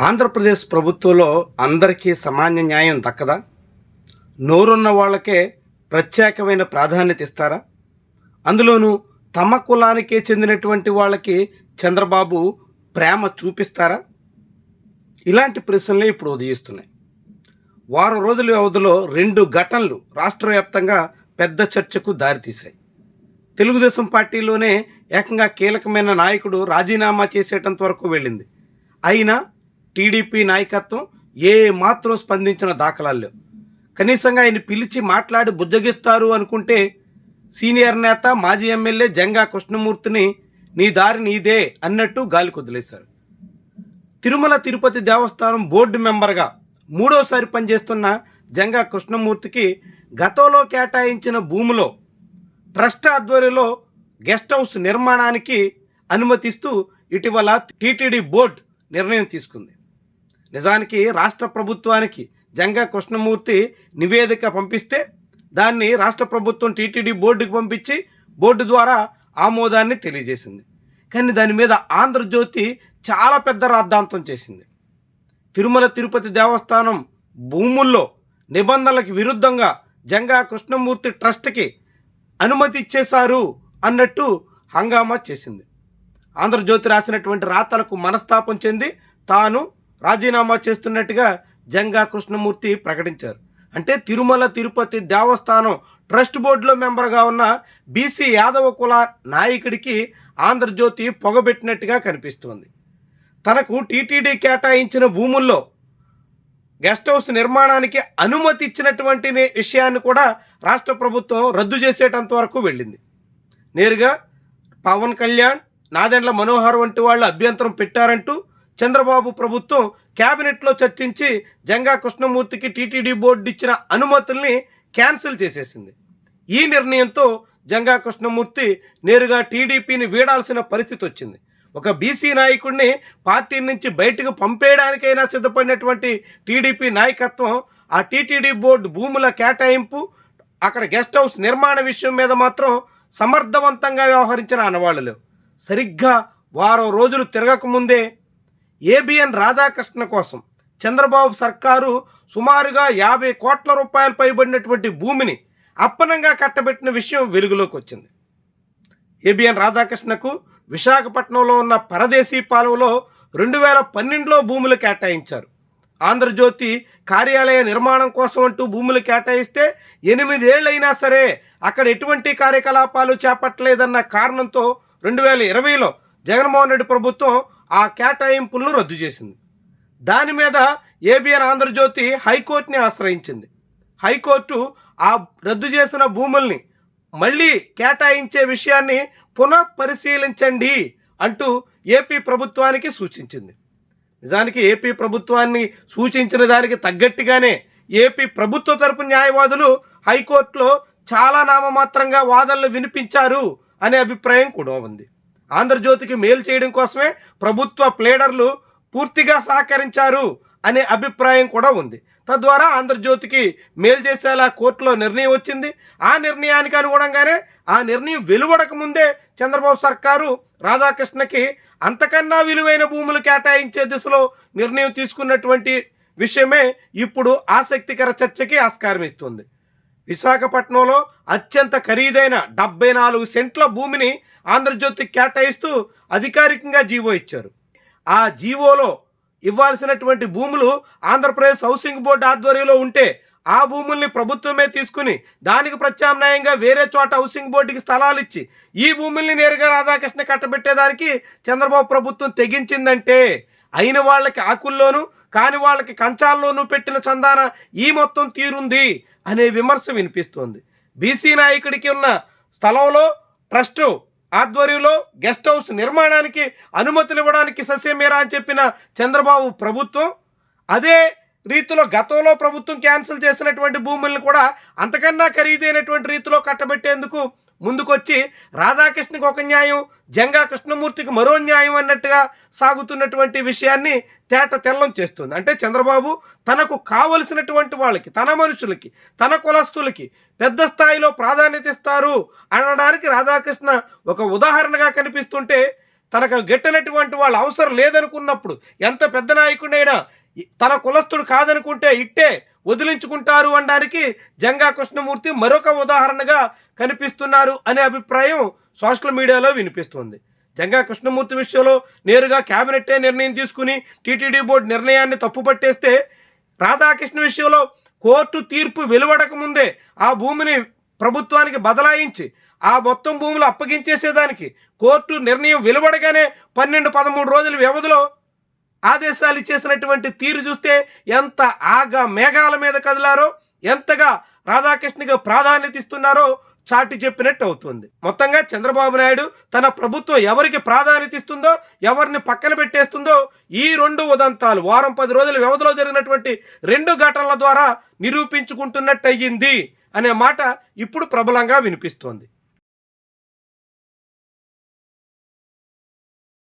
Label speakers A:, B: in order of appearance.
A: ఆంధ్రప్రదేశ్ ప్రభుత్వంలో అందరికీ సమాన న్యాయం దక్కదా? నోరున్న వాళ్ళకే ప్రత్యేకమైన ప్రాధాన్యత ఇస్తారా? అందులోనూ తమ కులానికే చెందినటువంటి వాళ్ళకి చంద్రబాబు ప్రేమ చూపిస్తారా? ఇలాంటి ప్రశ్నలే ఇప్పుడు ఉదయిస్తున్నాయి. వారం రోజుల వ్యవధిలో రెండు ఘటనలు రాష్ట్ర వ్యాప్తంగా పెద్ద చర్చకు దారితీశాయి. తెలుగుదేశం పార్టీలోనే ఏకంగా కీలకమైన నాయకుడు రాజీనామా చేసేటంత వరకు వెళ్ళింది. అయినా టీడీపీ నాయకత్వం ఏ మాత్రం స్పందించిన దాఖలాలు లేవు. కనీసంగా ఆయన పిలిచి మాట్లాడి బుజ్జగిస్తారు అనుకుంటే సీనియర్ నేత మాజీ ఎమ్మెల్యే జంగా కృష్ణమూర్తిని నీ దారి నీదే అన్నట్టు గాలి కొదిలేశారు. తిరుమల తిరుపతి దేవస్థానం బోర్డు మెంబర్గా మూడోసారి పనిచేస్తున్న జంగా కృష్ణమూర్తికి గతంలో కేటాయించిన భూమిలో ట్రస్ట్ ఆధ్వర్యంలో గెస్ట్ హౌస్ నిర్మాణానికి అనుమతిస్తూ ఇటీవల టీటీడీ బోర్డు నిర్ణయం తీసుకుంది. నిజానికి రాష్ట్ర ప్రభుత్వానికి జంగా కృష్ణమూర్తి నివేదిక పంపిస్తే దాన్ని రాష్ట్ర ప్రభుత్వం టీటీడీ బోర్డుకి పంపించి బోర్డు ద్వారా ఆమోదాన్ని తెలియజేసింది. కానీ దాని మీద ఆంధ్రజ్యోతి చాలా పెద్ద రాద్ధాంతం చేసింది. తిరుమల తిరుపతి దేవస్థానం భూముల్లో నిబంధనలకు విరుద్ధంగా జంగా కృష్ణమూర్తి ట్రస్ట్కి అనుమతి ఇచ్చేశారు అన్నట్టు హంగామా చేసింది. ఆంధ్రజ్యోతి రాసినటువంటి రాతలకు మనస్తాపం చెంది తాను రాజీనామా చేస్తున్నట్టుగా జంగా కృష్ణమూర్తి ప్రకటించారు. అంటే తిరుమల తిరుపతి దేవస్థానం ట్రస్ట్ బోర్డులో మెంబర్గా ఉన్న బీసీ యాదవ కుల నాయకుడికి ఆంధ్రజ్యోతి పొగబెట్టినట్టుగా కనిపిస్తోంది. తనకు టీటీడీ కేటాయించిన భూముల్లో గెస్ట్ హౌస్ నిర్మాణానికి అనుమతి ఇచ్చినటువంటి విషయాన్ని కూడా రాష్ట్ర ప్రభుత్వం రద్దు చేసేటంత వరకు వెళ్ళింది. నేరుగా పవన్ కళ్యాణ్ నాదెండ్ల మనోహర్ వంటి వాళ్ళు అభ్యంతరం పెట్టారంటూ చంద్రబాబు ప్రభుత్వం క్యాబినెట్లో చర్చించి జంగా కృష్ణమూర్తికి టీటీడీ బోర్డు ఇచ్చిన అనుమతుల్ని క్యాన్సిల్ చేసేసింది. ఈ నిర్ణయంతో జంగా కృష్ణమూర్తి నేరుగా టీడీపీని వీడాల్సిన పరిస్థితి వచ్చింది. ఒక బీసీ నాయకుడిని పార్టీ నుంచి బయటకు పంపేయడానికైనా సిద్ధపడినటువంటి టీడీపీ నాయకత్వం ఆ టీటీడీ బోర్డు భూముల కేటాయింపు అక్కడ గెస్ట్ హౌస్ నిర్మాణ విషయం మీద మాత్రం సమర్థవంతంగా వ్యవహరించిన అనవాళ్ళు సరిగ్గా వారం రోజులు తిరగకముందే ఏబిఎన్ రాధాకృష్ణ కోసం చంద్రబాబు సర్కారు సుమారుగా యాభై కోట్ల రూపాయలు పైబడినటువంటి భూమిని అప్పనంగా కట్టబెట్టిన విషయం వెలుగులోకి వచ్చింది. ఏబిఎన్ రాధాకృష్ణకు విశాఖపట్నంలో ఉన్న పరదేశీ పాలెంలో రెండు వేల పన్నెండులో భూములు కేటాయించారు. ఆంధ్రజ్యోతి కార్యాలయ నిర్మాణం కోసం అంటూ భూములు కేటాయిస్తే ఎనిమిదేళ్ళైనా సరే అక్కడ ఎటువంటి కార్యకలాపాలు చేపట్టలేదన్న కారణంతో రెండు వేల ఇరవైలో జగన్మోహన్ రెడ్డి ప్రభుత్వం ఆ కేటాయింపులను రద్దు చేసింది. దాని మీద ఏబిఎన్ ఆంధ్రజ్యోతి హైకోర్టుని ఆశ్రయించింది. హైకోర్టు ఆ రద్దు చేసిన భూముల్ని మళ్ళీ కేటాయించే విషయాన్ని పునః పరిశీలించండి అంటూ ఏపీ ప్రభుత్వానికి సూచించింది. నిజానికి ఏపీ ప్రభుత్వాన్ని సూచించిన దానికి తగ్గట్టుగానే ఏపీ ప్రభుత్వ తరపు న్యాయవాదులు హైకోర్టులో చాలా నామమాత్రంగా వాదనలు వినిపించారు అనే అభిప్రాయం కూడా ఉంది. ఆంధ్రజ్యోతికి మేలు చేయడం కోసమే ప్రభుత్వ ప్లేడర్లు పూర్తిగా సహకరించారు అనే అభిప్రాయం కూడా ఉంది. తద్వారా ఆంధ్రజ్యోతికి మేలు చేసేలా కోర్టులో నిర్ణయం వచ్చింది. ఆ నిర్ణయానికి అనుగుణంగానే ఆ నిర్ణయం వెలువడక ముందే చంద్రబాబు సర్కారు రాధాకృష్ణకి అంతకన్నా విలువైన భూములు కేటాయించే దిశలో నిర్ణయం తీసుకున్నటువంటి విషయమే ఇప్పుడు ఆసక్తికర చర్చకి ఆస్కారం ఇస్తుంది విశాఖపట్నంలో అత్యంత ఖరీదైన డెబ్బై నాలుగు సెంట్ల భూమిని ఆంధ్రజ్యోతికి కేటాయిస్తూ అధికారికంగా జీవో ఇచ్చారు. ఆ జీవోలో ఇవ్వాల్సినటువంటి భూములు ఆంధ్రప్రదేశ్ హౌసింగ్ బోర్డు ఆధ్వర్యంలో ఉంటే ఆ భూముల్ని ప్రభుత్వమే తీసుకుని దానికి ప్రత్యామ్నాయంగా వేరే చోట హౌసింగ్ బోర్డుకి స్థలాలు ఇచ్చి ఈ భూముల్ని నేరుగా రాధాకృష్ణ కట్టబెట్టేదానికి చంద్రబాబు ప్రభుత్వం తెగించిందంటే అయిన వాళ్ళకి ఆకుల్లోనూ కాని వాళ్ళకి కంచాల్లోనూ పెట్టిన చందాన ఈ మొత్తం తీరుంది. అనే విమర్శ వినిపిస్తోంది. బీసీ నాయకుడికి ఉన్న స్థలంలో ట్రస్ట్ ఆధ్వర్యంలో గెస్ట్ హౌస్ నిర్మాణానికి అనుమతులు ఇవ్వడానికి సస్యమేరా అని చెప్పిన చంద్రబాబు ప్రభుత్వం అదే రీతిలో గతంలో ప్రభుత్వం క్యాన్సిల్ చేసినటువంటి భూములను కూడా అంతకన్నా ఖరీదైనటువంటి రీతిలో కట్టబెట్టేందుకు ముందుకొచ్చి రాధాకృష్ణకి ఒక న్యాయం జంగా కృష్ణమూర్తికి మరో న్యాయం అన్నట్టుగా సాగుతున్నటువంటి విషయాన్ని తేట తెల్లం చేస్తుంది. అంటే చంద్రబాబు తనకు కావలసినటువంటి వాళ్ళకి తన మనుషులకి తన కులస్తులకి పెద్ద స్థాయిలో ప్రాధాన్యత ఇస్తారు అనడానికి రాధాకృష్ణ ఒక ఉదాహరణగా కనిపిస్తుంటే తనకు గెట్టనటువంటి వాళ్ళు అవసరం లేదనుకున్నప్పుడు ఎంత పెద్ద నాయకుడైనా తన కులస్తుడు కాదనుకుంటే ఇట్టే వదిలించుకుంటారు అనడానికి జంగా కృష్ణమూర్తి మరొక ఉదాహరణగా కనిపిస్తున్నారు అనే అభిప్రాయం సోషల్ మీడియాలో వినిపిస్తుంది. జంగా కృష్ణమూర్తి విషయంలో నేరుగా కేబినెట్టే నిర్ణయం తీసుకుని టీటీడీ బోర్డు నిర్ణయాన్ని తప్పుపట్టేస్తే రాధాకృష్ణ విషయంలో కోర్టు తీర్పు వెలువడక ముందే ఆ భూమిని ప్రభుత్వానికి బదలాయించి ఆ మొత్తం భూములు అప్పగించేసేదానికి కోర్టు నిర్ణయం వెలువడగానే పన్నెండు పదమూడు రోజుల వ్యవధిలో ఆదేశాలు ఇచ్చేసినటువంటి తీరు చూస్తే ఎంత ఆగా మేఘాల మీద కదిలారో ఎంతగా రాధాకృష్ణకి ప్రాధాన్యత ఇస్తున్నారో చాటి చెప్పినట్టు అవుతుంది. మొత్తంగా చంద్రబాబు నాయుడు తన ప్రభుత్వం ఎవరికి ప్రాధాన్యత ఇస్తుందో ఎవరిని పక్కన పెట్టేస్తుందో ఈ రెండు ఉదంతాలు వారం పది రోజుల వ్యవధిలో జరిగినటువంటి రెండు ఘటనల ద్వారా నిరూపించుకుంటున్నట్టు అయ్యింది అనే మాట ఇప్పుడు ప్రబలంగా వినిపిస్తోంది.